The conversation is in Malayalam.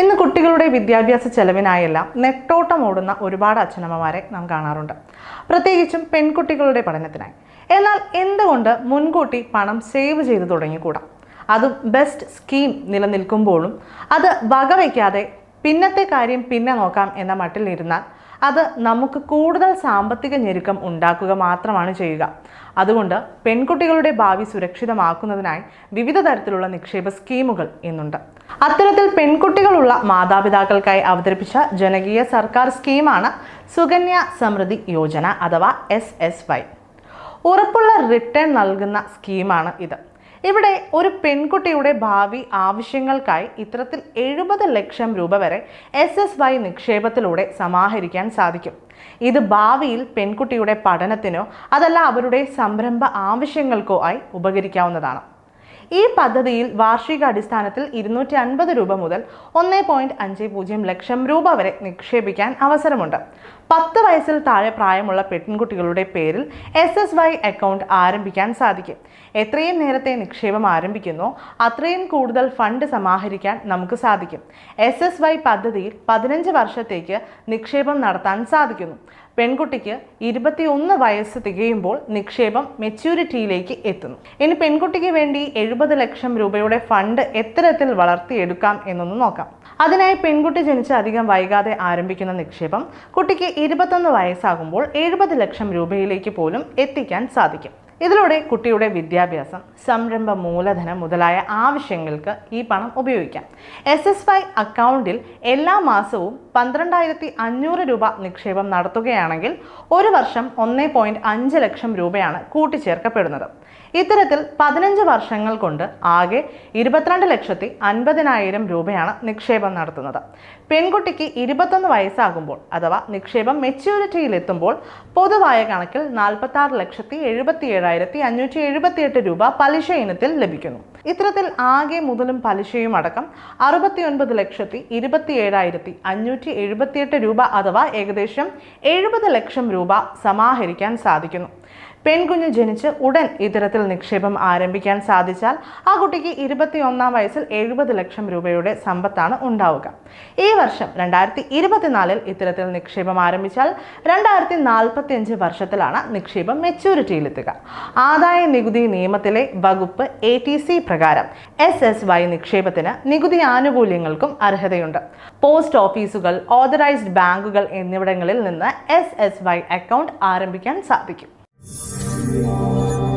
ഇന്ന് കുട്ടികളുടെ വിദ്യാഭ്യാസ ചെലവിനായെല്ലാം നെട്ടോട്ടം ഓടുന്ന ഒരുപാട് അച്ഛനമ്മമാരെ നാം കാണാറുണ്ട്. പ്രത്യേകിച്ചും പെൺകുട്ടികളുടെ പഠനത്തിനായി. എന്നാൽ എന്തുകൊണ്ട് മുൻകൂട്ടി പണം സേവ് ചെയ്തു തുടങ്ങിക്കൂടാ? അതും ബെസ്റ്റ് സ്കീം നിലനിൽക്കുമ്പോഴും അത് വകവയ്ക്കാതെ പിന്നത്തെ കാര്യം പിന്നെ നോക്കാം എന്ന മട്ടിൽ ഇരുന്നാൽ അത് നമുക്ക് കൂടുതൽ സാമ്പത്തിക ഞെരുക്കം ഉണ്ടാക്കുക മാത്രമാണ് ചെയ്യുക. അതുകൊണ്ട് പെൺകുട്ടികളുടെ ഭാവി സുരക്ഷിതമാക്കുന്നതിനായി വിവിധ തരത്തിലുള്ള നിക്ഷേപ സ്കീമുകൾ ഇന്നുണ്ട്. അത്തരത്തിൽ പെൺകുട്ടികളുള്ള മാതാപിതാക്കൾക്കായി അവതരിപ്പിച്ച ജനകീയ സർക്കാർ സ്കീമാണ് സുകന്യ സമൃദ്ധി യോജന അഥവാ എസ് എസ് വൈ ഉറപ്പുള്ള റിട്ടേൺ നൽകുന്ന സ്കീമാണ് ഇത്. ഇവിടെ ഒരു പെൺകുട്ടിയുടെ ഭാവി ആവശ്യങ്ങൾക്കായി ഇത്തരത്തിൽ എഴുപത് ലക്ഷം രൂപ വരെ എസ് എസ് വൈ നിക്ഷേപത്തിലൂടെ സമാഹരിക്കാൻ സാധിക്കും. ഇത് ഭാവിയിൽ പെൺകുട്ടിയുടെ പഠനത്തിനോ അതല്ല അവരുടെ സംരംഭ ആവശ്യങ്ങൾക്കോ ആയി ഉപകരിക്കാവുന്നതാണ്. ഈ പദ്ധതിയിൽ വാർഷികാടിസ്ഥാനത്തിൽ ഇരുന്നൂറ്റി അൻപത് രൂപ മുതൽ ഒന്ന് പോയിന്റ് അഞ്ച് പൂജ്യം ലക്ഷം രൂപ വരെ നിക്ഷേപിക്കാൻ അവസരമുണ്ട്. പത്ത് വയസ്സിൽ താഴെ പ്രായമുള്ള പെൺകുട്ടികളുടെ പേരിൽ എസ് എസ് വൈ അക്കൗണ്ട് ആരംഭിക്കാൻ സാധിക്കും. എത്രയും നേരത്തെ നിക്ഷേപം ആരംഭിക്കുന്നോ അത്രയും കൂടുതൽ ഫണ്ട് സമാഹരിക്കാൻ നമുക്ക് സാധിക്കും. എസ് എസ് വൈ പദ്ധതിയിൽ പതിനഞ്ച് വർഷത്തേക്ക് നിക്ഷേപം നടത്താൻ സാധിക്കുന്നു. പെൺകുട്ടിക്ക് ഇരുപത്തിയൊന്ന് വയസ്സ് തികയുമ്പോൾ നിക്ഷേപം മെച്യൂരിറ്റിയിലേക്ക് എത്തുന്നു. ഇനി പെൺകുട്ടിക്ക് വേണ്ടി എഴുപത് ലക്ഷം രൂപയുടെ ഫണ്ട് എത്തരത്തിൽ വളർത്തിയെടുക്കാം എന്നൊന്ന് നോക്കാം. അതിനായി പെൺകുട്ടി ജനിച്ച് അധികം വൈകാതെ ആരംഭിക്കുന്ന നിക്ഷേപം കുട്ടിക്ക് ഇരുപത്തൊന്ന് വയസ്സാകുമ്പോൾ എഴുപത് ലക്ഷം രൂപയിലേക്ക് പോലും എത്തിക്കാൻ സാധിക്കും. ഇതിലൂടെ കുട്ടിയുടെ വിദ്യാഭ്യാസം സംരംഭ മൂലധനം മുതലായ ആവശ്യങ്ങൾക്ക് ഈ പണം ഉപയോഗിക്കാം. എസ് എസ് വൈ അക്കൗണ്ടിൽ എല്ലാ മാസവും പന്ത്രണ്ടായിരത്തി അഞ്ഞൂറ് രൂപ നിക്ഷേപം നടത്തുകയാണെങ്കിൽ ഒരു വർഷം ഒന്നേ പോയിന്റ് അഞ്ച് ലക്ഷം രൂപയാണ് കൂട്ടിച്ചേർക്കപ്പെടുന്നത്. ഇത്തരത്തിൽ പതിനഞ്ച് വർഷങ്ങൾ കൊണ്ട് ആകെ ഇരുപത്തിരണ്ട് ലക്ഷത്തി അൻപതിനായിരം രൂപയാണ് നിക്ഷേപം നടത്തുന്നത്. പെൺകുട്ടിക്ക് ഇരുപത്തൊന്ന് വയസ്സാകുമ്പോൾ അഥവാ നിക്ഷേപം മെച്യൂരിറ്റിയിൽ എത്തുമ്പോൾ പൊതുവായ കണക്കിൽ നാൽപ്പത്തി ലക്ഷത്തി എഴുപത്തി ഏഴായിരത്തി അഞ്ഞൂറ്റി എഴുപത്തിയെട്ട് രൂപ പലിശ ഇനത്തിൽ ലഭിക്കുന്നു. ഇത്തരത്തിൽ ആകെ മുതലും പലിശയും അടക്കം അറുപത്തിയൊൻപത് ലക്ഷത്തി ഇരുപത്തി ഏഴായിരത്തി അഞ്ഞൂറ്റി എഴുപത്തിയെട്ട് രൂപ അഥവാ ഏകദേശം എഴുപത് ലക്ഷം രൂപ സമാഹരിക്കാൻ സാധിക്കുന്നു. പെൺകുഞ്ഞ് ജനിച്ച് ഉടൻ ഇത്തരത്തിൽ നിക്ഷേപം ആരംഭിക്കാൻ സാധിച്ചാൽ ആ കുട്ടിക്ക് ഇരുപത്തിയൊന്നാം വയസ്സിൽ എഴുപത് ലക്ഷം രൂപയുടെ സമ്പത്താണ് ഉണ്ടാവുക. ഈ വർഷം രണ്ടായിരത്തി ഇരുപത്തിനാലിൽ ഇത്തരത്തിൽ നിക്ഷേപം ആരംഭിച്ചാൽ രണ്ടായിരത്തി നാൽപ്പത്തി അഞ്ച് വർഷത്തിലാണ് നിക്ഷേപം മെച്യൂരിറ്റിയിലെത്തുക ആദായ നികുതി നിയമത്തിലെ വകുപ്പ് എ ടി സി പ്രകാരം എസ് എസ് വൈ നിക്ഷേപത്തിന് നികുതി ആനുകൂല്യങ്ങൾക്കും അർഹതയുണ്ട്. പോസ്റ്റ് ഓഫീസുകൾ ഓതറൈസ്ഡ് ബാങ്കുകൾ എന്നിവിടങ്ങളിൽ നിന്ന് എസ് എസ് വൈ അക്കൗണ്ട് ആരംഭിക്കാൻ സാധിക്കും. 嗯